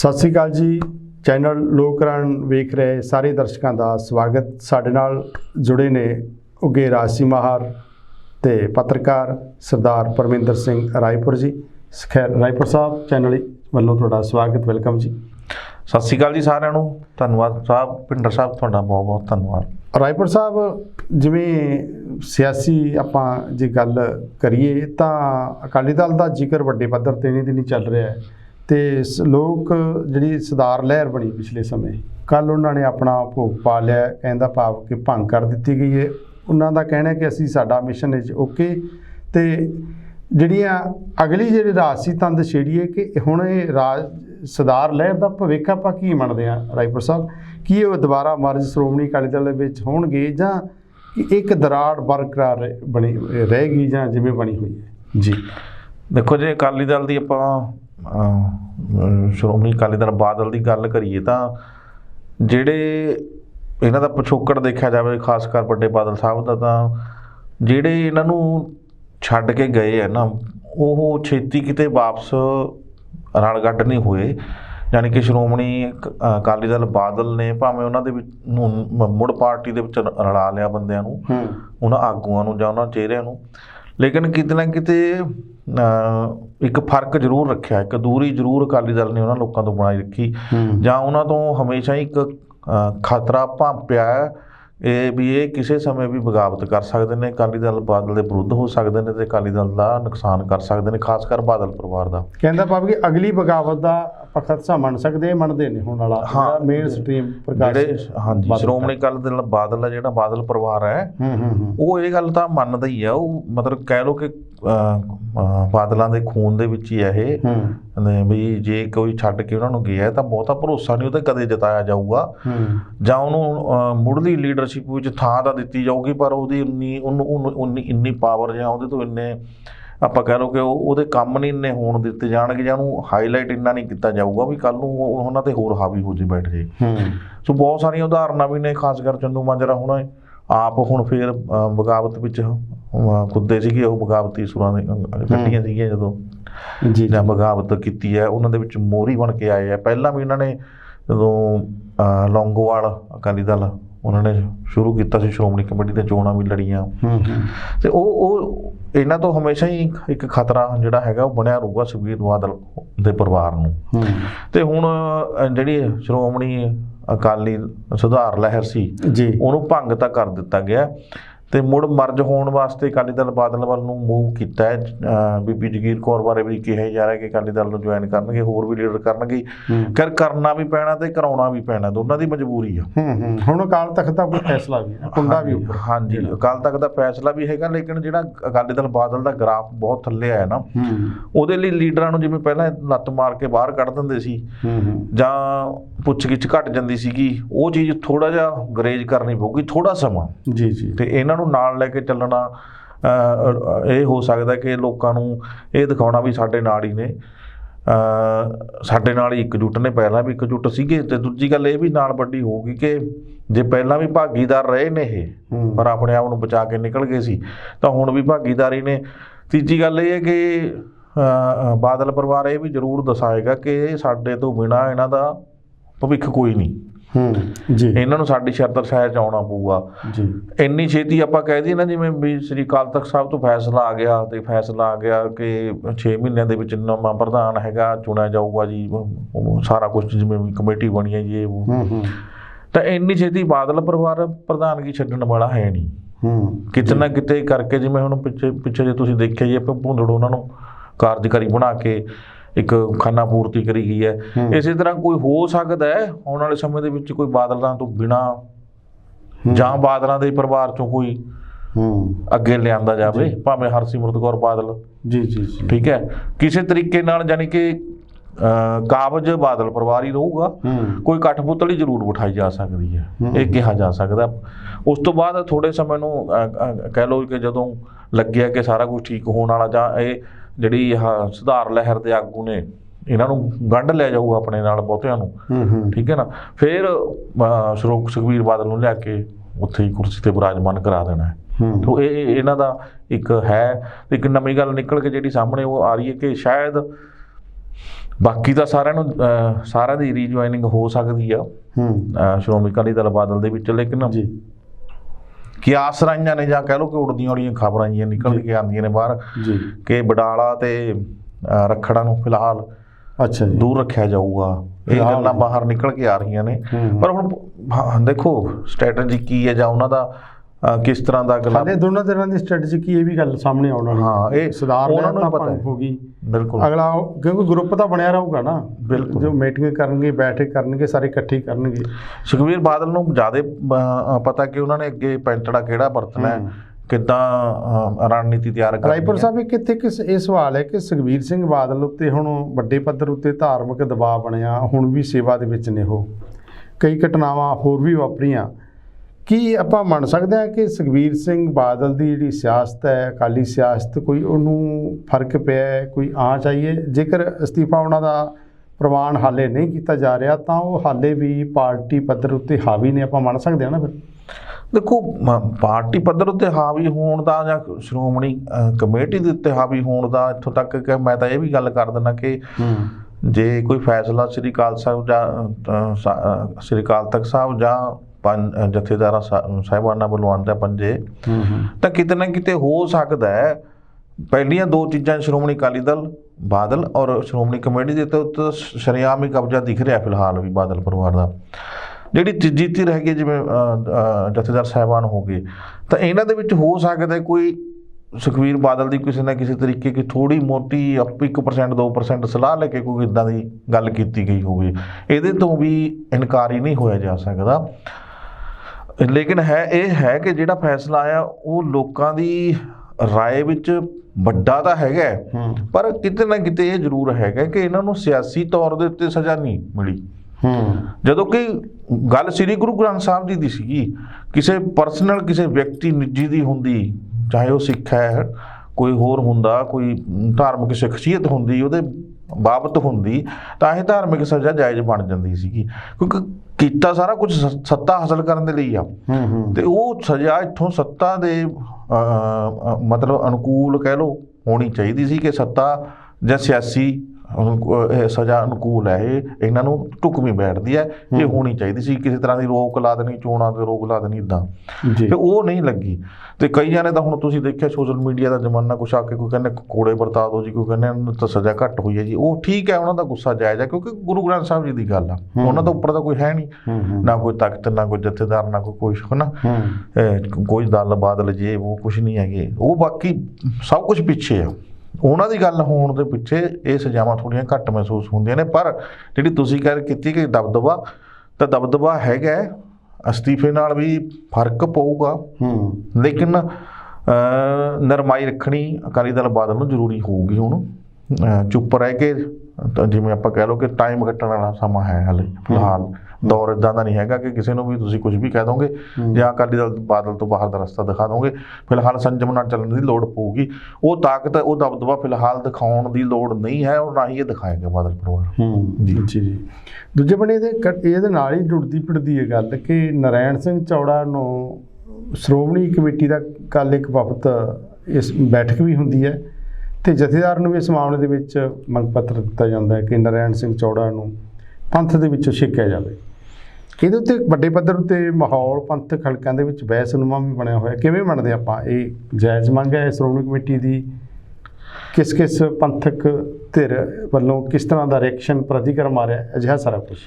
ਸਤਿ ਸ੍ਰੀ ਅਕਾਲ ਜੀ। ਚੈਨਲ ਲੋਕਰਨ ਵੇਖ ਰਹੇ ਸਾਰੇ ਦਰਸ਼ਕਾਂ ਦਾ ਸਵਾਗਤ। ਸਾਡੇ ਨਾਲ ਜੁੜੇ ਨੇ ਉਗੇ ਰਾਜਸੀ ਮਹਾਰ ਤੇ ਪੱਤਰਕਾਰ ਸਰਦਾਰ ਪਰਮਿੰਦਰ ਸਿੰਘ ਰਾਏਪੁਰ ਜੀ। ਖੈਰ ਰਾਏਪੁਰ ਸਾਹਿਬ ਚੈਨਲ ਵੱਲੋਂ ਤੁਹਾਡਾ ਸਵਾਗਤ ਵੈਲਕਮ ਜੀ। ਸਤਿ ਸ਼੍ਰੀ ਅਕਾਲ ਜੀ ਸਾਰਿਆਂ ਨੂੰ। ਧੰਨਵਾਦ ਸਾਹਿਬ ਪਿੰਡਰ ਸਾਹਿਬ ਤੁਹਾਡਾ ਬਹੁਤ ਬਹੁਤ ਧੰਨਵਾਦ। ਰਾਏਪੁਰ ਸਾਹਿਬ ਜਿਵੇਂ ਸਿਆਸੀ ਆਪਾਂ ਜੇ ਗੱਲ ਕਰੀਏ ਤਾਂ ਅਕਾਲੀ ਦਲ ਦਾ ਜ਼ਿਕਰ ਵੱਡੇ ਪੱਧਰ ਤੇ ਨਹੀਂ ਦਿਨੀ ਚੱਲ ਰਿਹਾ ਹੈ। ਤੇ ਸ- ਲੋਕ ਜਿਹੜੀ ਸਰਦਾਰ ਲਹਿਰ ਬਣੀ ਪਿਛਲੇ ਸਮੇਂ ਕੱਲ ਉਹਨਾਂ ਨੇ ਆਪਣਾ ਭੋਗ ਪਾ ਲਿਆ, ਕਹਿੰਦਾ ਭਾਵ ਕਿ ਭੰਗ ਕਰ ਦਿੱਤੀ ਗਈ ਹੈ ਉਹਨਾਂ ਦਾ ਕਹਿਣਾ ਕਿ ਅਸੀਂ ਸਾਡਾ ਮਿਸ਼ਨ ਹੈ ਓਕੇ ਤੇ ਜਿਹੜੀਆਂ ਅਗਲੀ ਜਿਹੜੀ ਰਾਜ ਸੀ ਤੰਦ ਛੇੜੀਏ ਕਿ ਹੁਣ ਇਹ ਰਾਜ ਸਰਦਾਰ ਲਹਿਰ ਦਾ ਭਵਿੱਖ ਆਪਾਂ ਕੀ ਮੰਨਦੇ ਆ ਰਾਏਪੁਰ ਸਾਹਿਬ? ਕੀ ਉਹ ਦੁਬਾਰਾ ਮਰਜ ਸ਼੍ਰੋਮਣੀ ਅਕਾਲੀ ਦਲ ਦੇ ਵਿੱਚ ਹੋਣਗੇ ਜਾਂ ਇੱਕ ਦਰਾੜ ਬਰਕਰਾਰ ਰਹਿ- ਬਣੀ ਰਹੇਗੀ ਜਾਂ ਜਿਵੇਂ ਬਣੀ ਹੋਈ ਹੈ? ਜੀ। ਦੇਖੋ ਜੇ, ਅਕਾਲੀ ਦਲ ਦੀ ਆਪਾਂ ਸ਼੍ਰੋਮਣੀ ਅਕਾਲੀ ਦਲ ਬਾਦਲ ਦੀ ਗੱਲ ਕਰੀਏ ਤਾਂ ਜਿਹੜੇ ਇਹਨਾਂ ਦਾ ਪਿਛੋਕੜ ਦੇਖਿਆ ਜਾਵੇ ਖਾਸ ਕਰ ਵੱਡੇ ਬਾਦਲ ਸਾਹਿਬ ਦਾ ਤਾਂ ਜਿਹੜੇ ਇਹਨਾਂ ਨੂੰ ਛੱਡ ਕੇ ਗਏ ਆ ਨਾ ਉਹ ਛੇਤੀ ਕਿਤੇ ਵਾਪਸ ਰਣਗੱਡ ਨਹੀਂ ਹੋਏ। ਯਾਨੀ ਕਿ ਸ਼੍ਰੋਮਣੀ ਅਕ- ਅਕਾਲੀ ਦਲ ਬਾਦਲ ਨੇ ਭਾਵੇਂ ਉਹਨਾਂ ਦੇ ਵਿੱਚ ਮੁੜ ਪਾਰਟੀ ਦੇ ਵਿੱਚ ਰਲਾ ਲਿਆ ਬੰਦਿਆਂ ਨੂੰ ਹੂੰ। ਉਹਨਾਂ ਆਗੂਆਂ ਨੂੰ ਜਾਂ ਉਹਨਾਂ ਚਿਹਰਿਆਂ ਨੂੰ। ਲੇਕਿਨ ਕਿਤੇ ਨਾ ਕਿਤੇ ਇੱਕ ਫ਼ਰਕ ਜ਼ਰੂਰ ਰੱਖਿਆ ਇੱਕ ਦੂਰੀ ਜ਼ਰੂਰ ਅਕਾਲੀ ਦਲ ਨੇ ਉਹਨਾਂ ਲੋਕਾਂ ਤੋਂ ਬਣਾਈ ਰੱਖੀ। ਜਾਂ ਉਹਨਾਂ ਤੋਂ ਹਮੇਸ਼ਾ ਹੀ ਇੱਕ ਖਤਰਾ ਭਾਂਪਿਆ ਇਹ ਵੀ ਇਹ ਕਿਸੇ ਸਮੇਂ ਵੀ ਬਗਾਵਤ ਕਰ ਸਕਦੇ ਨੇ ਅਕਾਲੀ ਦਲ ਬਾਦਲ ਦੇ ਵਿਰੁੱਧ ਹੋ ਸਕਦੇ ਨੇ ਤੇ ਅਕਾਲੀ ਦਲ ਦਾ ਨੁਕਸਾਨ ਕਰ ਸਕਦੇ ਨੇ ਖਾਸ ਕਰ ਬਾਦਲ ਪਰਿਵਾਰ ਦਾ। ਕਹਿੰਦਾ ਭਾਵ ਕਿ ਅਗਲੀ ਬਗਾਵਤ ਦਾ ਆਪਾਂ ਖਦਸ਼ਾ ਮੰਨ ਸਕਦੇ ਮੰਨਦੇ ਨੇ ਹੁਣ ਵਾਲਾ ਹਾਂ। ਮੇਨ ਸਟ੍ਰੀਮ ਪ੍ਰਕਾਸ਼ ਜਿਹੜੇ ਹਾਂਜੀ ਸ਼੍ਰੋਮਣੀ ਅਕਾਲੀ ਦਲ ਬਾਦਲ ਹੈ ਜਿਹੜਾ ਬਾਦਲ ਪਰਿਵਾਰ ਹੈ ਉਹ ਇਹ ਗੱਲ ਤਾਂ ਮੰਨਦਾ ਹੀ ਆ ਉਹ ਮਤਲਬ ਕਹਿ ਲੋ ਕਿ ਬਾਦਲਾਂ ਦੇ ਖੂਨ ਦੇ ਵਿੱਚ ਹੀ ਹੈ ਇਹ। ਵੀ ਜੇ ਕੋਈ ਛੱਡ ਕੇ ਉਹਨਾਂ ਨੂੰ ਗਿਆ ਤਾਂ ਬਹੁਤਾ ਭਰੋਸਾ ਨਹੀਂ ਉਹ ਤੇ ਕਦੇ ਜਿਤਾਇਆ ਜਾਊਗਾ। ਜਾਂ ਉਹਨੂੰ ਮੁੱਢਲੀ ਲੀਡਰਸ਼ਿਪ ਵਿੱਚ ਥਾਂ ਤਾਂ ਦਿੱਤੀ ਜਾਊਗੀ ਪਰ ਉਹਦੀ ਉਨੀ ਉਹਨੂੰ ਇੰਨੀ ਪਾਵਰ ਜਾਂ ਉਹਦੇ ਤੋਂ ਇੰਨੇ ਆਪਾਂ ਕਹਿ ਲਓ ਕਿ ਉਹ ਉਹਦੇ ਕੰਮ ਨਹੀਂ ਇੰਨੇ ਹੋਣ ਦਿੱਤੇ ਜਾਣਗੇ ਜਾਂ ਉਹਨੂੰ ਹਾਈਲਾਈਟ ਇੰਨਾ ਨਹੀਂ ਕੀਤਾ ਜਾਊਗਾ ਵੀ ਕੱਲ ਨੂੰ ਉਹ ਉਹਨਾਂ ਤੇ ਹੋਰ ਹਾਵੀ ਹੋ ਜੇ ਬੈਠ ਜੇ। ਸੋ ਬਹੁਤ ਸਾਰੀਆਂ ਉਦਾਹਰਨਾਂ ਵੀ ਨੇ ਖਾਸ ਕਰ ਚੰਦੂ ਮਾਜਰਾ ਹੁਣ ਆਪ ਹੁਣ ਫੇਰ ਬਗਾਵਤ ਵਿੱਚ ਕੁੱਦੇ ਸੀਗੇ ਉਹ ਬਗਾਵਤੀ ਸੁਰਾਂ ਦੇ ਅ, ਕੱਢੀਆਂ ਸੀਗੀਆਂ ਜਦੋਂ। ਜੀ ਜਾਂ। ਬਗਾਵਤ ਕੀਤੀ ਹੈ ਉਹਨਾਂ ਦੇ ਵਿੱਚ ਮੋਹਰੀ ਬਣ ਕੇ ਆਏ ਆ। ਪਹਿਲਾਂ ਵੀ ਉਹਨਾਂ ਨੇ ਜਦੋਂ ਲੌਂਗੋਵਾਲ ਅਕਾਲੀ ਦਲ ਉਹਨਾਂ ਨੇ ਸ਼ੁਰੂ ਕੀਤਾ ਸੀ ਸ਼੍ਰੋਮਣੀ ਕਮੇਟੀ ਤੇ ਚੋਣਾਂ ਵੀ ਲੜੀਆਂ। ਤੇ ਉਹ ਉਹ ਇਹਨਾਂ ਤੋਂ ਹਮੇਸ਼ਾ ਹੀ ਇੱਕ ਖਤਰਾ ਜਿਹੜਾ ਹੈਗਾ ਉਹ ਬਣਿਆ ਰਹੂਗਾ ਸੁਖਬੀਰ ਬਾਦਲ ਦੇ ਪਰਿਵਾਰ ਨੂੰ। ਤੇ ਹੁਣ ਜਿਹੜੀ ਸ਼੍ਰੋਮਣੀ ਅਕਾਲੀ ਸੁਧਾਰ ਲਹਿਰ ਸੀ ਉਹਨੂੰ ਭੰਗ ਤਾਂ ਕਰ ਦਿੱਤਾ ਗਿਆ। ਤੇ ਮੁੜ ਮਰਜ ਹੋਣ ਵਾਸਤੇ ਅਕਾਲੀ ਦਲ ਬਾਦਲ ਵੱਲ ਨੂੰ ਮੂਵ ਕੀਤਾ ਹੈ। ਬੀਬੀ ਜਗੀਰ ਕੌਰ ਬਾਰੇ ਵੀ ਕਿਹਾ ਜਾ ਰਿਹਾ ਕਿ ਅਕਾਲੀ ਦਲ ਨੂੰ ਜੁਆਇਨ ਕਰਨਗੇ ਹੋਰ ਵੀ ਲੀਡਰ ਕਰਨਗੇ। ਕਰ ਕਰਨਾ ਵੀ ਪੈਣਾ ਤੇ ਕਰਾਉਣਾ ਵੀ ਪੈਣਾ ਦੋਨਾਂ ਦੀ ਮਜਬੂਰੀ ਆ। ਹੁਣ ਅਕਾਲ ਤਖਤ ਦਾ ਕੋਈ ਫੈਸਲਾ ਵੀ ਕੁੰਡਾ ਵੀ ਉੱਪਰ। ਹਾਂਜੀ ਅਕਾਲ ਤਖਤ ਦਾ ਫੈਸਲਾ ਵੀ ਹੈਗਾ ਲੇਕਿਨ ਜਿਹੜਾ ਅਕਾਲੀ ਦਲ ਬਾਦਲ ਦਾ ਗ੍ਰਾਫ ਬਹੁਤ ਥੱਲੇ ਆਇਆ ਨਾ ਉਹਦੇ ਲਈ ਲੀਡਰਾਂ ਨੂੰ ਜਿਵੇਂ ਪਹਿਲਾਂ ਲੱਤ ਮਾਰ ਕੇ ਬਾਹਰ ਕੱਢ ਦਿੰਦੇ ਸੀ ਜਾਂ ਪੁੱਛਗਿੱਛ ਘਟ ਜਾਂਦੀ ਸੀਗੀ ਉਹ ਚੀਜ਼ ਥੋੜਾ ਜਿਹਾ ਗਰੇਜ ਕਰਨੀ ਪਊਗੀ ਥੋੜਾ ਸਮਾਂ। ਜੀ ਜੀ। ਤੇ ਇਹਨਾਂ ਨੂੰ ਨਾਲ ਲੈ ਕੇ ਚੱਲਣਾ ਇਹ ਹੋ ਸਕਦਾ ਕਿ ਲੋਕਾਂ ਨੂੰ ਇਹ ਦਿਖਾਉਣਾ ਵੀ ਸਾਡੇ ਨਾਲ ਹੀ ਨੇ। ਸਾਡੇ ਨਾਲ ਹੀ ਇਕਜੁੱਟ ਨੇ ਪਹਿਲਾਂ ਵੀ ਇਕਜੁੱਟ ਸੀਗੇ ਤੇ ਦੂਜੀ ਗੱਲ ਇਹ ਵੀ ਨਾਲ ਵੱਡੀ ਹੋਊਗੀ ਕਿ ਜੇ ਪਹਿਲਾਂ ਵੀ ਭਾਗੀਦਾਰ ਰਹੇ ਨੇ ਇਹ ਪਰ ਆਪਣੇ ਆਪ ਨੂੰ ਬਚਾ ਕੇ ਨਿਕਲ ਗਏ ਸੀ ਤਾਂ ਹੁਣ ਵੀ ਭਾਗੀਦਾਰੀ ਨੇ। ਤੀਜੀ ਗੱਲ ਇਹ ਹੈ ਕਿ ਬਾਦਲ ਪਰਿਵਾਰ ਇਹ ਵੀ ਜ਼ਰੂਰ ਦਸਾਏਗਾ ਕਿ ਸਾਡੇ ਤੋਂ ਬਿਨਾ ਇਹਨਾਂ ਦਾ ਭਵਿੱਖ ਕੋਈ ਨਹੀਂ। ਹੂੰ ਜੀ। ਇਹਨਾਂ ਨੂੰ ਸਾਡੀ ਸ਼ਰਤ ਸ਼ਾਇਦ ਚ ਆਉਣਾ ਪਊਗਾ। ਜੀ। ਇੰਨੀ ਛੇਤੀ ਆਪਾਂ ਕਹਿ ਦਈਏ ਨਾ ਜਿਵੇਂ ਵੀ ਸ੍ਰੀ ਅਕਾਲ ਤਖਤ ਸਾਹਿਬ ਤੋਂ ਫੈਸਲਾ ਆ ਗਿਆ ਤੇ ਫੈਸਲਾ ਆ ਗਿਆ ਕਿ 6 ਮਹੀਨਿਆਂ ਦੇ ਵਿੱਚ ਨਵਾਂ ਪ੍ਰਧਾਨ ਹੈਗਾ ਚੁਣਿਆ ਜਾਊਗਾ ਜੀ ਸਾਰਾ ਕੁਝ ਜਿਵੇਂ ਵੀ ਕਮੇਟੀ ਬਣੀ ਹੈ ਜੀ ਇਹ। ਉਹ। ਹੂੰ ਹੂੰ। ਤਾਂ ਇੰਨੀ ਛੇਤੀ ਬਾਦਲ ਪਰਿਵਾਰ ਪ੍ਰਧਾਨਗੀ ਛੱਡਣ ਵਾਲਾ ਹੈ ਨਹੀਂ। ਹੂੰ ਕਿਤੇ ਨਾ ਕਿਤੇ ਕਰਕੇ ਜਿਵੇਂ ਹੁਣ ਪਿੱਛੇ ਪਿੱਛੇ ਜੇ ਤੁਸੀਂ ਦੇਖਿਆ ਜੀ ਆਪਾਂ ਭੁੰਦੜ ਉਹਨਾਂ ਨੂੰ ਕਾਰਜਕਾਰੀ ਬਣਾ ਕੇ ਇੱਕ ਖਾਨਾ ਪੂਰਤੀ ਕਰੀ ਗਈ ਹੈ। ਇਸੇ ਤਰ੍ਹਾਂ ਕੋਈ ਹੋ ਸਕਦਾ ਹੈ ਆਉਣ ਵਾਲੇ ਸਮੇਂ ਦੇ ਵਿੱਚ ਕੋਈ ਬਾਦਲਾਂ ਤੋਂ ਬਿਨਾ। ਜਾਂ ਬਾਦਲਾਂ ਦੇ ਪਰਿਵਾਰ ਚੋਂ ਕੋਈ ਹੂੰ। ਅੱਗੇ ਲਿਆਂਦਾ ਜਾਵੇ ਭਾਵੇਂ ਹਰਸਿਮਰਤ ਕੌਰ ਬਾਦਲ। ਜੀ ਜੀ ਜੀ। ਠੀਕ ਹੈ। ਕਿਸੇ ਤਰੀਕੇ ਨਾਲ ਜਾਨੀ ਕਿ ਕਾਬਜ ਬਾਦਲ ਪਰਿਵਾਰ ਹੀ ਰਹੂਗਾ। ਕੋਈ ਕਠਪੁਤਲੀ ਜ਼ਰੂਰ ਬਿਠਾਈ ਜਾ ਸਕਦੀ ਹੈ। ਇਹ ਕਿਹਾ ਜਾ ਸਕਦਾ। ਉਸ ਤੋਂ ਬਾਅਦ ਥੋੜੇ ਸਮੇਂ ਨੂੰ ਕਹਿ ਲਓ ਕਿ ਜਦੋਂ ਲੱਗਿਆ ਕਿ ਸਾਰਾ ਕੁਝ ਠੀਕ ਹੋਣ ਵਾਲਾ ਜਾਂ ਇਹ ਜਿਹੜੀ ਸੁਧਾਰ ਲਹਿਰ ਦੇ ਆਗੂ ਨੇ ਇਹਨਾਂ ਨੂੰ ਗੰਢ ਲੈ ਜਾਊਗਾ ਆਪਣੇ ਨਾਲ ਬਹੁਤਿਆਂ ਨੂੰ। ਠੀਕ ਹੈ ਨਾ? ਫਿਰ ਅਹ, ਸ਼੍ਰੋ ਸੁਖਬੀਰ ਬਾਦਲ ਨੂੰ ਲਿਆ ਕੇ ਉੱਥੇ ਹੀ ਕੁਰਸੀ ਤੇ ਵਿਰਾਜਮਾਨ ਕਰਾ ਦੇਣਾ ਹੈ। ਤੋ ਇਹ ਇਹ- ਇਹਨਾਂ ਦਾ ਇੱਕ ਹੈ। ਇੱਕ ਨਵੀਂ ਗੱਲ ਨਿਕਲ ਕੇ ਜਿਹੜੀ ਸਾਹਮਣੇ ਉਹ ਆ ਰਹੀ ਹੈ ਕਿ ਸ਼ਾਇਦ ਬਾਕੀ ਤਾਂ ਸਾਰਿਆਂ ਨੂੰ ਸਾਰਿਆਂ ਦੀ ਰੀਜੁਆਇਨਿੰਗ ਹੋ ਸਕਦੀ ਆ। ਹੂੰ। ਸ਼੍ਰੋਮਣੀ ਅਕਾਲੀ ਦਲ ਬਾਦਲ ਦੇ ਵਿੱਚ ਲੇਕਿਨ ਜੀ। ਕਿ ਆਸਰਾਈਆਂ ਨੇ ਜਾਂ ਕਹਿ ਲਓ ਕਿ ਉੜਦੀਆਂ ਉੜੀਆਂ ਖਬਰਾਂ ਜੀਆਂ ਨਿਕਲ ਕੇ ਆਉਂਦੀਆਂ ਨੇ ਬਾਹਰ ਜੀ। ਕਿ ਬਡਾਲਾ ਤੇ ਰੱਖੜਾ ਨੂੰ ਫਿਲਹਾਲ ਅੱਛਾ ਜੀ। ਦੂਰ ਰੱਖਿਆ ਜਾਊਗਾ। ਇਹ ਗੱਲਾਂ ਬਾਹਰ ਨਿਕਲ ਕੇ ਆ ਰਹੀਆਂ ਨੇ। ਪਰ ਹੁਣ ਦੇਖੋ ਸਟ੍ਰੈਟਜੀ ਕੀ ਹੈ ਜਾਂ ਉਹਨਾਂ ਦਾ ਕਿਸ ਤਰ੍ਹਾਂ ਦਾ ਅਗਲਾ ਹਾਲੇ ਦੋਨਾਂ ਤਰ੍ਹਾਂ ਦੀ ਸਟ੍ਰੈਟਜੀ ਕੀ ਇਹ ਵੀ ਗੱਲ ਸਾਹਮਣੇ ਆਉਣ ਵਾਲੀ ਹਾਂ, ਇਹ ਸੁਧਾਰ ਉਹਨਾਂ ਨੂੰ ਪਤਾ ਪਤਾ ਹੈ। ਹੋ ਗਈ ਬਿਲਕੁਲ ਅਗਲਾ ਕਿਉਂਕਿ ਗਰੁੱਪ ਤਾਂ ਬਣਿਆ ਰਹੂਗਾ ਨਾ ਬਿਲਕੁਲ। ਜੋ ਮੀਟਿੰਗ ਕਰਨਗੇ ਬੈਠਕ ਕਰਨਗੇ ਸਾਰੇ ਇਕੱਠੇ ਕਰਨਗੇ ਸੁਖਵੀਰ ਬਾਦਲ ਨੂੰ ਜ਼ਿਆਦਾ ਪਤਾ ਕਿ ਉਹਨਾਂ ਨੇ ਅੱਗੇ ਪੈਂਟੜਾ ਕਿਹੜਾ ਵਰਤਣਾ ਹੈ। ਕਿੱਦਾਂ ਰਣਨੀਤੀ ਤਿਆਰ ਕਰਨੀ ਰਾਏਪੁਰ ਹੈ। ਸਾਹਿਬ ਇਹ ਕਿੱਥੇ ਕਿਸ ਇਹ ਸਵਾਲ ਹੈ ਕਿ ਸੁਖਬੀਰ ਸਿੰਘ ਬਾਦਲ ਉੱਤੇ ਹੁਣ ਵੱਡੇ ਪੱਧਰ ਉੱਤੇ ਧਾਰਮਿਕ ਦਬਾਅ ਬਣਿਆ ਹੁਣ ਵੀ ਸੇਵਾ ਦੇ ਵਿੱਚ ਨੇ ਉਹ ਕਈ ਘਟਨਾਵਾਂ ਹੋਰ ਵੀ ਵਾਪਰੀਆਂ ਕੀ ਆਪਾਂ ਮੰਨ ਸਕਦੇ ਹਾਂ ਕਿ ਸੁਖਬੀਰ ਸਿੰਘ ਬਾਦਲ ਦੀ ਜਿਹੜੀ ਸਿਆਸਤ ਹੈ ਅਕਾਲੀ ਸਿਆਸਤ ਕੋਈ ਉਹਨੂੰ ਫ਼ਰਕ ਪਿਆ ਹੈ ਕੋਈ ਆ ਚਾਹੀਏ ਜੇਕਰ ਅਸਤੀਫਾ ਉਹਨਾਂ ਦਾ ਪ੍ਰਵਾਨ ਹਾਲੇ ਨਹੀਂ ਕੀਤਾ ਜਾ ਰਿਹਾ ਤਾਂ ਉਹ ਹਾਲੇ ਵੀ ਪਾਰਟੀ ਪੱਧਰ ਉੱਤੇ ਹਾਵੀ ਨੇ ਆਪਾਂ ਮੰਨ ਸਕਦੇ ਹਾਂ ਨਾ ਫਿਰ? ਦੇਖੋ ਪਾਰਟੀ ਪੱਧਰ ਉੱਤੇ ਹਾਵੀ ਹੋਣ ਦਾ ਜਾਂ ਸ਼੍ਰੋਮਣੀ ਕਮੇਟੀ ਦੇ ਉੱਤੇ ਹਾਵੀ ਹੋਣ ਦਾ ਇੱਥੋਂ ਤੱਕ ਕਿ ਮੈਂ ਤਾਂ ਇਹ ਵੀ ਗੱਲ ਕਰ ਦਿੰਦਾ ਕਿ ਜੇ ਕੋਈ ਫੈਸਲਾ ਸ੍ਰੀ ਅਕਾਲ ਸਾਹਿਬ ਜਾਂ ਸ੍ਰੀ ਅਕਾਲ ਤਖਤ ਸਾਹਿਬ ਜਾਂ ਪੰਜ ਜਥੇਦਾਰਾਂ ਸਾਹਿ- ਸਾਹਿਬਾਨਾਂ ਵੱਲੋਂ ਆਉਂਦਾ ਪੰਜੇ। ਤਾਂ ਕਿਤੇ ਨਾ ਕਿਤੇ ਹੋ ਸਕਦਾ ਹੈ ਪਹਿਲੀਆਂ ਦੋ ਚੀਜ਼ਾਂ ਸ਼੍ਰੋਮਣੀ ਅਕਾਲੀ ਦਲ ਬਾਦਲ ਔਰ ਸ਼੍ਰੋਮਣੀ ਕਮੇਟੀ ਦੇ ਉੱਤੇ ਉੱਤੇ ਸ਼ਰੇਆਮ ਹੀ ਕਬਜ਼ਾ ਦਿਖ ਰਿਹਾ ਫਿਲਹਾਲ ਵੀ ਬਾਦਲ ਪਰਿਵਾਰ ਦਾ। ਜਿਹੜੀ ਤੀਜੀ ਰਹਿ ਗਈ ਜਿਵੇਂ ਜਥੇਦਾਰ ਸਾਹਿਬਾਨ ਹੋ ਗਏ। ਤਾਂ ਇਹਨਾਂ ਦੇ ਵਿੱਚ ਹੋ ਸਕਦਾ ਹੈ ਕੋਈ ਸੁਖਵੀਰ ਬਾਦਲ ਦੀ ਕਿਸੇ ਨਾ ਕਿਸੇ ਤਰੀਕੇ ਕੀ ਥੋੜੀ ਮੋਟੀ 1% 2% ਸਲਾਹ ਲੈ ਕੇ ਕੋਈ ਇਦਾਂ ਦੀ ਗੱਲ ਕੀਤੀ ਗਈ ਹੋਵੇ। ਇਹਦੇ ਤੋਂ ਵੀ ਇਨਕਾਰ ਹੀ ਨਹੀਂ ਹੋਇਆ ਜਾ ਸਕਦਾ। ਲੇਕਿਨ ਹੈ ਇਹ ਹੈ ਕਿ ਜਿਹੜਾ ਫੈਸਲਾ ਆਇਆ ਉਹ ਲੋਕਾਂ ਦੀ ਰਾਏ ਵਿੱਚ ਵੱਡਾ ਤਾਂ ਹੈਗਾ ਪਰ ਕਿਤੇ ਨਾ ਕਿਤੇ ਇਹ ਜ਼ਰੂਰ ਹੈਗਾ ਕਿ ਇਹਨਾਂ ਨੂੰ ਸਿਆਸੀ ਤੌਰ ਦੇ ਉੱਤੇ ਸਜ਼ਾ ਨਹੀਂ ਮਿਲੀ। ਹੂੰ। ਜਦੋਂ ਕਿ ਗੱਲ ਸ੍ਰੀ ਗੁਰੂ ਗ੍ਰੰਥ ਸਾਹਿਬ ਜੀ ਦੀ ਸੀਗੀ ਕਿਸੇ ਪਰਸਨਲ ਕਿਸੇ ਵਿਅਕਤੀ ਨਿੱਜੀ ਦੀ ਹੁੰਦੀ ਚਾਹੇ ਉਹ ਸਿੱਖ ਹੈ ਕੋਈ ਹੋਰ ਹੁੰਦਾ ਕੋਈ ਧਾਰਮਿਕ ਸ਼ਖਸੀਅਤ ਹੁੰਦੀ ਉਹਦੇ ਬਾਬਤ ਹੁੰਦੀ ਤਾਂ ਇਹ ਧਾਰਮਿਕ ਸਜ਼ਾ ਜਾਇਜ਼ ਬਣ ਜਾਂਦੀ ਸੀਗੀ। ਕਿਉਂਕਿ ਕੀਤਾ ਸਾਰਾ ਕੁਝ ਸੱਤਾ ਹਾਸਲ ਕਰਨ ਦੇ ਲਈ ਆ। ਹੂੰ ਹੂੰ। ਤੇ ਉਹ ਸਜ਼ਾ ਇੱਥੋਂ ਸੱਤਾ ਦੇ ਮਤਲਬ ਅਨੁਕੂਲ ਕਹਿ ਲਓ ਹੋਣੀ ਚਾਹੀਦੀ ਸੀ ਕਿ ਸੱਤਾ ਜਾਂ ਸਿਆਸੀ ਸਜ਼ਾ ਅਨੁਕੂਲ ਹੈ ਇਹ ਇਹਨਾਂ ਨੂੰ ਢੁਕਵੀਂ ਬੈਠਦੀ ਹੈ ਇਹ ਹੋਣੀ ਚਾਹੀਦੀ ਸੀ ਕਿਸੇ ਤਰ੍ਹਾਂ ਦੀ ਰੋਕ ਲਾ ਦੇਣੀ ਚੋਣਾਂ ਤੇ ਰੋਕ ਲਾ ਦੇਣੀ ਇਦਾਂ ਤੇ ਉਹ ਨਹੀਂ ਲੱਗੀ। ਤੇ ਕਈਆਂ ਨੇ ਤਾਂ ਹੁਣ ਤੁਸੀਂ ਦੇਖਿਆ ਸੋਸ਼ਲ ਮੀਡੀਆ ਦਾ ਜ਼ਮਾਨਾ ਕੁਛ ਆ ਕੇ ਕੋਈ ਕਹਿੰਦੇ ਕੋੜੇ ਵਰਤਾ ਦਿਓ ਜੀ ਕੋਈ ਕਹਿੰਦੇ ਇਹਨਾਂ ਨੂੰ ਤਾਂ ਸਜ਼ਾ ਘੱਟ ਹੋਈ ਹੈ ਜੀ। ਉਹ ਠੀਕ ਹੈ ਉਹਨਾਂ ਦਾ ਗੁੱਸਾ ਜਾਇਜ਼ ਹੈ ਕਿਉਂਕਿ ਗੁਰੂ ਗ੍ਰੰਥ ਸਾਹਿਬ ਜੀ ਦੀ ਗੱਲ ਆ। ਉਹਨਾਂ ਤੋਂ ਉੱਪਰ ਤਾਂ ਕੋਈ ਹੈ ਨਹੀਂ। ਨਾ ਕੋਈ ਤਖਤ ਨਾ ਕੋਈ ਜਥੇਦਾਰ ਨਾ ਕੋਈ ਕੁਛ ਹਨਾ? ਕੋਈ ਦਲ ਬਾਦਲ ਜੇ ਉਹ ਕੁਝ ਨਹੀਂ ਹੈਗੇ। ਉਹ ਬਾਕੀ ਸਭ ਕੁਝ ਪਿੱਛੇ ਆ। ਉਹਨਾਂ ਦੀ ਗੱਲ ਹੋਣ ਦੇ ਪਿੱਛੇ ਇਹ ਸਜ਼ਾਵਾਂ ਥੋੜੀਆਂ ਘੱਟ ਮਹਿਸੂਸ ਹੁੰਦੀਆਂ ਨੇ ਪਰ ਜਿਹੜੀ ਤੁਸੀਂ ਗੱਲ ਕੀਤੀ ਕਿ ਦਬਦਬਾ ਤਾਂ ਦਬਦਬਾ ਹੈਗਾ। ਅਸਤੀਫੇ ਨਾਲ ਵੀ ਫ਼ਰਕ ਪਊਗਾ ਹੂੰ ਲੇਕਿਨ ਨਰਮਾਈ ਰੱਖਣੀ ਅਕਾਲੀ ਦਲ ਬਾਦਲ ਨੂੰ ਜ਼ਰੂਰੀ ਹੋਊਗੀ ਹੁਣ ਚੁੱਪ ਰਹਿ ਕੇ ਤਾਂ ਜਿਵੇਂ ਆਪਾਂ ਕਹਿ ਲਓ ਕਿ ਟਾਈਮ ਕੱਟਣ ਵਾਲਾ ਸਮਾਂ ਹੈ ਹਲੇ ਫਿਲਹਾਲ। ਦੌਰ ਇਦਾਂ ਦਾ ਨਹੀਂ ਹੈਗਾ ਕਿ ਕਿਸੇ ਨੂੰ ਵੀ ਤੁਸੀਂ ਕੁਝ ਵੀ ਕਹਿ ਦੋਗੇ। ਜਾਂ ਅਕਾਲੀ ਦਲ ਬਾਦਲ ਤੋਂ ਬਾਹਰ ਦਾ ਰਸਤਾ ਦਿਖਾ ਦੋਗੇ ਫਿਲਹਾਲ ਸੰਜਮ ਨਾਲ ਚੱਲਣ ਦੀ ਲੋੜ ਪਊਗੀ। ਉਹ ਤਾਕਤ ਉਹ ਦਬਦਬਾ ਫਿਲਹਾਲ ਦਿਖਾਉਣ ਦੀ ਲੋੜ ਨਹੀਂ ਹੈ ਔਰ ਨਾ ਹੀ ਇਹ ਦਿਖਾਏਗਾ ਬਾਦਲ ਪਰਿਵਾਰ। ਹੂੰ ਜੀ। ਜੀ ਦੂਜੇ ਬੰਨੇ ਇਹਦੇ ਇਹਦੇ ਨਾਲ ਹੀ ਜੁੜਦੀ ਪਿੜਦੀ ਇਹ ਗੱਲ ਕਿ ਨਰਾਇਣ ਸਿੰਘ ਚੌੜਾ ਨੂੰ ਸ਼੍ਰੋਮਣੀ ਕਮੇਟੀ ਦਾ ਕੱਲ ਇੱਕ ਵਫਦ ਇਸ ਬੈਠਕ ਵੀ ਹੁੰਦੀ ਹੈ। ਤੇ ਜਥੇਦਾਰ ਨੂੰ ਵੀ ਇਸ ਮਾਮਲੇ ਦੇ ਵਿੱਚ ਮੰਗ ਪੱਤਰ ਦਿੱਤਾ ਜਾਂਦਾ ਹੈ ਕਿ ਨਰਾਇਣ ਸਿੰਘ ਚੌੜਾ ਨੂੰ ਪੰਥ ਦੇ ਵਿੱਚੋਂ ਛੇਕਿਆ ਜਾਵੇ। ਇਹਦੇ ਉੱਤੇ ਵੱਡੇ ਪੱਧਰ ਉੱਤੇ ਮਾਹੌਲ ਪੰਥਕ ਹਲਕਿਆਂ ਦੇ ਵਿੱਚ ਬਹਿਸਨੁਮਾ ਵੀ ਬਣਿਆ ਹੋਇਆ। ਕਿਵੇਂ ਮੰਨਦੇ ਆਪਾਂ? ਇਹ ਜਾਇਜ਼ ਮੰਗ ਹੈ ਸ਼੍ਰੋਮਣੀ ਕਮੇਟੀ ਦੀ ਕਿਸ ਕਿਸ ਪੰਥਕ ਧਿਰ ਵੱਲੋਂ ਕਿਸ ਤਰ੍ਹਾਂ ਦਾ ਰਿਐਕਸ਼ਨ ਪ੍ਰਤੀਕਰਮ ਆ ਰਿਹਾ ਹੈ? ਅਜਿਹਾ ਸਾਰਾ ਕੁਝ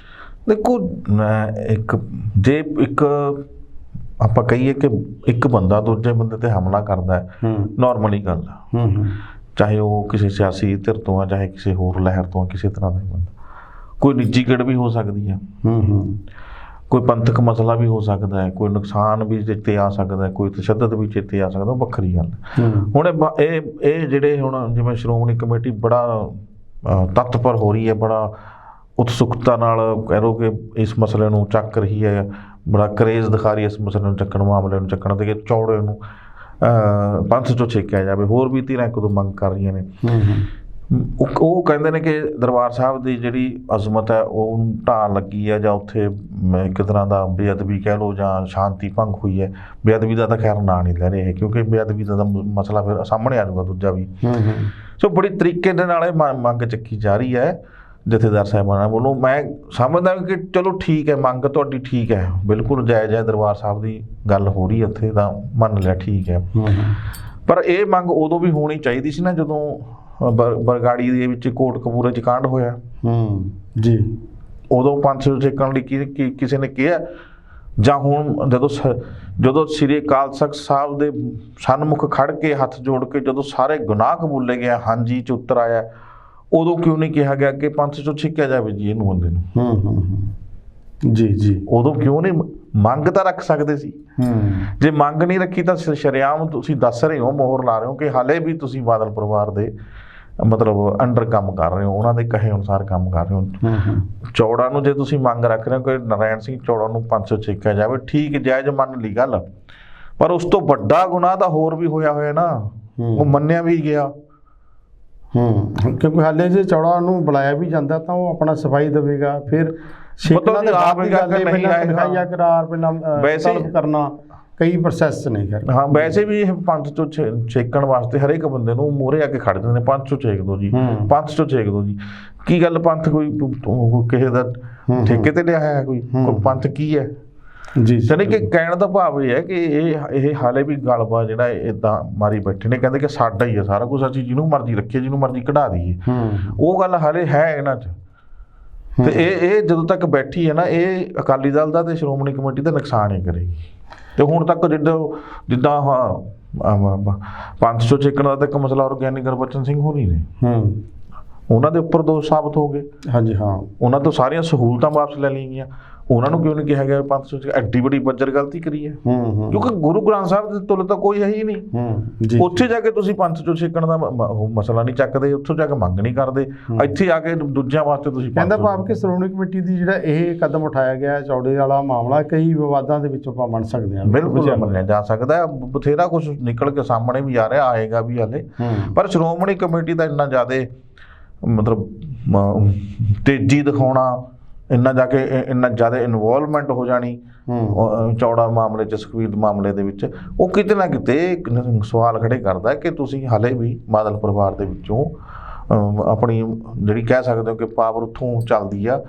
ਦੇਖੋ ਇੱਕ ਜੇ ਇੱਕ ਆਪਾਂ ਕਹੀਏ ਕਿ ਇੱਕ ਬੰਦਾ ਦੂਜੇ ਬੰਦੇ ਤੇ ਹਮਲਾ ਕਰਦਾ ਹੈ ਨਾਰਮਲੀ ਗੱਲ ਹੂੰ। ਚਾਹੇ ਉਹ ਕਿਸੇ ਸਿਆਸੀ ਧਿਰ ਤੋਂ ਆ ਚਾਹੇ ਕਿਸੇ ਹੋਰ ਲਹਿਰ ਤੋਂ ਆ ਕਿਸੇ ਤਰ੍ਹਾਂ ਦਾ ਬੰਦਾ। ਕੋਈ ਨਿੱਜੀ ਕਿੜ ਵੀ ਹੋ ਸਕਦੀ ਹੈ ਹੂੰ ਹੂੰ। ਕੋਈ ਪੰਥਕ ਮਸਲਾ ਵੀ ਹੋ ਸਕਦਾ ਹੈ ਕੋਈ ਨੁਕਸਾਨ ਵੀ ਚਿੱਤੇ ਆ ਸਕਦਾ ਹੈ ਕੋਈ ਤਸ਼ੱਦਦ ਵੀ ਚਿੱਤੇ ਆ ਸਕਦਾ ਉਹ ਵੱਖਰੀ ਗੱਲ ਹੁਣ ਇਹ ਇਹ ਜਿਹੜੇ ਹੁਣ ਜਿਵੇਂ ਸ਼੍ਰੋਮਣੀ ਕਮੇਟੀ ਬੜਾ ਤਤਪਰ ਹੋ ਰਹੀ ਹੈ ਬੜਾ ਉਤਸੁਕਤਾ ਨਾਲ ਕਹਿ ਲਓ ਕਿ ਇਸ ਮਸਲੇ ਨੂੰ ਚੱਕ ਰਹੀ ਹੈ ਬੜਾ ਕਰੇਜ਼ ਦਿਖਾ ਰਹੀ ਹੈ ਇਸ ਮਸਲੇ ਨੂੰ ਚੱਕਣ ਮਾਮਲੇ ਨੂੰ ਚੱਕਣ ਤੇ ਚੌੜੇ ਨੂੰ ਪੰਥ ਚੋਂ ਛੇਕਿਆ ਜਾਵੇ ਹੋਰ ਵੀ ਧਿਰਾਂ ਇੱਕ ਦੋ ਮੰਗ ਕਰ ਰਹੀਆਂ ਨੇ। ਉਹ ਕਹਿੰਦੇ ਨੇ ਕਿ ਦਰਬਾਰ ਸਾਹਿਬ ਦੀ ਜਿਹੜੀ ਅਜ਼ਮਤ ਹੈ ਉਹ ਢਾਹ ਲੱਗੀ ਹੈ ਜਾਂ ਉੱਥੇ ਇੱਕ ਤਰ੍ਹਾਂ ਦਾ ਬੇਅਦਬੀ ਕਹਿ ਲਓ ਜਾਂ ਸ਼ਾਂਤੀ ਭੰਗ ਹੋਈ ਹੈ। ਬੇਅਦਬੀ ਦਾ ਤਾਂ ਖੈਰ ਨਾਂ ਨਹੀਂ ਲੈ ਰਹੇ ਕਿਉਂਕਿ ਬੇਅਦਬੀ ਦਾ ਮਸਲਾ ਫਿਰ ਸਾਹਮਣੇ ਆ ਜਾਊਗਾ ਦੂਜਾ ਵੀ। ਹੂੰ ਹੂੰ। ਸੋ ਬੜੀ ਤਰੀਕੇ ਦੇ ਨਾਲ ਇਹ ਮੰਗ ਚੱਕੀ ਜਾ ਰਹੀ ਹੈ। ਜਥੇਦਾਰ ਸਾਹਿਬਾਨਾਂ ਵੱਲੋਂ। ਮੈਂ ਸਮਝਦਾ ਕਿ ਚਲੋ ਠੀਕ ਹੈ ਮੰਗ ਤੁਹਾਡੀ ਠੀਕ ਹੈ। ਬਿਲਕੁਲ ਜਾਇਜ਼ ਹੈ ਦਰਬਾਰ ਸਾਹਿਬ ਦੀ ਗੱਲ ਹੋ ਰਹੀ ਹੈ ਉੱਥੇ ਤਾਂ ਮੰਨ ਲਿਆ ਠੀਕ ਹੈ। ਪਰ ਇਹ ਮੰਗ ਉਦੋਂ ਵੀ ਹੋਣੀ ਚਾਹੀਦੀ ਸੀ ਨਾ ਜਦੋਂ ਬਰਗਾੜੀ ਦੇ ਵਿੱਚ ਕੋਟਕਪੂਰੇ ਚ ਕਾਂਡ ਹੋਇਆ। ਹੂੰ ਜੀ। ਉਦੋਂ ਪੰਜ ਸੌ ਚੇਕਣ ਲਈ ਕਿਸੇ ਨੇ ਕਿਹਾ? ਜਾਂ ਹੁਣ ਜਦੋਂ ਜਦੋਂ ਸ੍ਰੀ ਅਕਾਲ ਤਖਤ ਸਾਹਿਬ ਦੇ ਸਨਮੁਖ ਖੜ ਕੇ ਹੱਥ ਜੋੜ ਕੇ ਜਦੋਂ ਸਾਰੇ ਗੁਨਾਹ ਕਬੂਲੇ ਗਏ ਹਾਂਜੀ ਚ ਉੱਤਰ ਆਇਆ। ਉਦੋਂ ਕਿਉਂ ਨਹੀਂ ਕਿਹਾ ਗਿਆ ਕਿ ਪੰਥ ਚੋਂ ਛਿੱਕਿਆ ਜਾਵੇ ਜੀ ਇਹਨੂੰ ਬੰਦੇ ਨੂੰ? ਹੂੰ ਹੂੰ ਹੂੰ। ਜੀ ਜੀ। ਉਦੋਂ ਕਿਉਂ ਨਹੀਂ ਮੰਗ ਤਾਂ ਰੱਖ ਸਕਦੇ ਸੀ। ਹੂੰ। ਜੇ ਮੰਗ ਨਹੀਂ ਰੱਖੀ ਤਾਂ ਸ਼ਰੇਆਮ ਤੁਸੀਂ ਦੱਸ ਰਹੇ ਹੋ ਮੋਹਰ ਲਾ ਰਹੇ ਹੋ ਕਿ ਹਾਲੇ ਵੀ ਤੁਸੀਂ ਬਾਦਲ ਪਰਿਵਾਰ ਦੇ ਮਤਲਬ ਅੰਡਰ ਕੰਮ ਕਰ ਰਹੇ ਹੋ ਉਹਨਾਂ ਦੇ ਕਹੇ ਅਨੁਸਾਰ ਕੰਮ ਕਰ ਰਹੇ ਹੋ। ਚੌੜਾ ਨੂੰ ਜੇ ਤੁਸੀਂ ਮੰਗ ਰੱਖ ਰਹੇ ਹੋ ਕਿ ਨਾਰਾਇਣ ਸਿੰਘ ਚੌੜਾ ਨੂੰ 500 ਛੇਕਿਆ ਜਾਵੇ ਠੀਕ ਜਾਇਜ਼ ਮੰਨ ਲਈ ਗੱਲ। ਪਰ ਉਸ ਤੋਂ ਵੱਡਾ ਗੁਨਾਹ ਤਾਂ ਹੋਰ ਵੀ ਹੋਇਆ ਹੋਇਆ ਨਾ। ਉਹ ਮੰਨਿਆ ਵੀ ਗਿਆ। ਹੂੰ ਕਿਉਂਕਿ ਹਾਲੇ ਜੇ ਚੌੜਾ ਨੂੰ ਬੁਲਾਇਆ ਵੀ ਜਾਂਦਾ ਤਾਂ ਉਹ ਆਪਣਾ ਸਫ਼ਾਈ ਦੇਵੇਗਾ ਫਿਰ ਨਹੀਂ ਦੇ ਆਵੇਗਾ ਦੀ ਗੱਲ ਨਹੀਂ ਪਹਿਲਾਂ ਆਏਗਾ। ਦਿਖਾਈਆ ਕਰਾਰ ਪਹਿਲਾਂ ਤਲਬ ਕਰਨਾ ਕਈ ਪ੍ਰੋਸੈਸ ਨਹੀਂ ਕਰਨਾ ਹਾਂ ਵੈਸੇ ਵੀ ਇਹ ਪੰਜ ਤੋਂ ਛੇ- ਛੇਕਣ ਵਾਸਤੇ ਹਰੇਕ ਬੰਦੇ ਨੂੰ ਮੂਹਰੇ ਆ ਕੇ ਖੜ ਜਾਂਦੇ ਨੇ ਪੰਜ ਤੋਂ ਛੇਕ ਦੋ ਜੀ। ਪੰਜ ਤੋਂ ਛੇਕ ਦੋ ਜੀ ਕੀ ਗੱਲ ਪੰਥ ਕੋਈ ਕਿਸੇ ਦਾ। ਠੇਕੇ ਤੇ ਲਿਆ ਹੂੰ। ਕੋਈ ਪੰਥ ਕੀ ਹੈ ਜੀ ਜਾਣੀ ਕਿ ਕਹਿਣ ਦਾ ਭਾਵ ਇਹ ਹੈ ਕਿ ਇਹ ਇਹ ਹਾਲੇ ਵੀ ਗਲਬਾ ਜਿਹੜਾ ਇਦਾਂ ਮਾਰੀ ਬੈਠੇ ਨੇ ਕਹਿੰਦੇ ਕਿ ਸਾਡਾ ਹੀ ਹੈ ਸਾਰਾ ਕੁਝ ਅਸੀਂ ਜਿਹਨੂੰ ਮਰਜ਼ੀ ਰੱਖੀਏ ਜਿਹਨੂੰ ਮਰਜ਼ੀ ਕਢਾ ਦਈਏ। ਹੂੰ ਉਹ ਗੱਲ ਹਾਲੇ ਹੈ ਇਹਨਾਂ 'ਚ। ਤੇ ਇਹ ਇਹ ਜਦੋਂ ਤੱਕ ਬੈਠੀ ਹੈ ਨਾ ਇਹ ਅਕਾਲੀ ਦਲ ਦਾ ਤੇ ਸ਼੍ਰੋਮਣੀ ਕਮੇਟੀ ਦਾ ਨੁਕਸਾਨ ਹੀ ਕਰੇਗੀ। ਤੇ ਹੁਣ ਤੱਕ ਜਿੱਦਾਂ ਜਿੱਦਾਂ ਪੰਜ ਸੌ ਚੇਕਣ ਦਾ ਤੱਕ ਮਸਲਾ ਔਰਗੈਨਿਕ ਗੁਰਬਚਨ ਸਿੰਘ ਹੋਣੀ ਨੇ। ਹੂੰ। ਉਹਨਾਂ ਦੇ ਉੱਪਰ ਦੋਸ਼ ਸਾਬਤ ਹੋ ਗਏ। ਹਾਂਜੀ ਹਾਂ। ਉਹਨਾਂ ਤੋਂ ਸਾਰੀਆਂ ਸਹੂਲਤਾਂ ਵਾਪਸ ਲੈ ਲਈਆਂ ਉਹਨਾਂ ਨੂੰ ਕਿਉਂ ਨਹੀਂ ਕਿਹਾ ਗਿਆ 500 ਚ ਐਡੀ ਵੱਡੀ ਬੱਜਰ ਗਲਤੀ ਕਰੀ ਹੈ। ਕਿਉਂਕਿ ਗੁਰੂ ਗ੍ਰੰਥ ਸਾਹਿਬ ਦੇ ਤੁਲ ਤਾਂ ਕੋਈ ਹੈ ਹੀ ਨਹੀਂ। ਹੂੰ ਜੀ। ਉੱਥੇ ਜਾ ਕੇ ਤੁਸੀਂ ਪੰਥ ਚੋਂ ਛੇਕਣ ਦਾ ਮਸਲਾ ਨਹੀਂ ਚੱਕਦੇ ਉੱਥੋਂ ਜਾ ਕੇ ਮੰਗ ਨਹੀਂ ਕਰਦੇ। ਇੱਥੇ ਆ ਕੇ ਦੂਜਿਆਂ ਵਾਸਤੇ ਤੁਸੀਂ ਕਹਿੰਦਾ 500 ਭਾਵ ਕਿ ਸ਼੍ਰੋਮਣੀ ਕਮੇਟੀ ਦੀ ਜਿਹੜਾ ਇਹ ਕਦਮ ਉਠਾਇਆ ਗਿਆ ਚੌੜੇ ਵਾਲਾ ਮਾਮਲਾ ਕਈ ਵਿਵਾਦਾਂ ਦੇ ਵਿੱਚ ਆਪਾਂ ਮੰਨ ਸਕਦੇ ਹਾਂ। ਬਿਲਕੁਲ ਮੰਨਿਆ ਜਾ ਸਕਦਾ ਹੈ। ਬਥੇਰਾ ਕੁਝ ਨਿਕਲ ਕੇ ਸਾਹਮਣੇ ਵੀ ਆ ਰਿਹਾ ਆਏਗਾ ਵੀ ਹਲੇ। ਪਰ ਸ਼੍ਰੋਮਣੀ ਕਮੇਟੀ ਦਾ ਇੰਨਾ ਜ਼ਿਆਦਾ ਮਤਲਬ ਤੇਜ਼ੀ ਦਿਖਾਉਣਾ ਇੰਨਾ ਜਾ ਕੇ ਇੰਨਾ ਜ਼ਿਆਦਾ ਇਨਵੋਲਵਮੈਂਟ ਹੋ ਜਾਣੀ। ਚੌੜਾ ਮਾਮਲੇ ਚ ਸੁਖਬੀਰ ਦੇ ਮਾਮਲੇ ਦੇ ਵਿੱਚ। ਉਹ ਕਿਤੇ ਨਾ ਕਿਤੇ ਸਵਾਲ ਖੜੇ ਕਰਦਾ ਕਿ ਤੁਸੀਂ ਹਲੇ ਵੀ ਬਾਦਲ ਪਰਿਵਾਰ ਦੇ ਵਿੱਚੋਂ ਆਪਣੀ ਜਿਹੜੀ ਕਹਿ ਸਕਦੇ ਹੋ ਕਿ ਪਾਵਰ ਉੱਥੋਂ ਚੱਲਦੀ ਆ।